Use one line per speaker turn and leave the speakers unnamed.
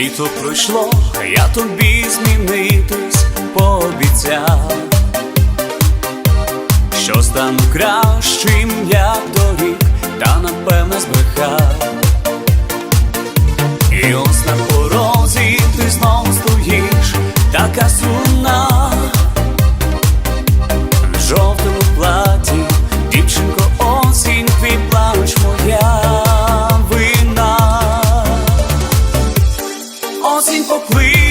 Літо пройшло, я тобі змінитись пообіцяв, що стану кращим, як доріг, та напевно збрехав. І ось on s'il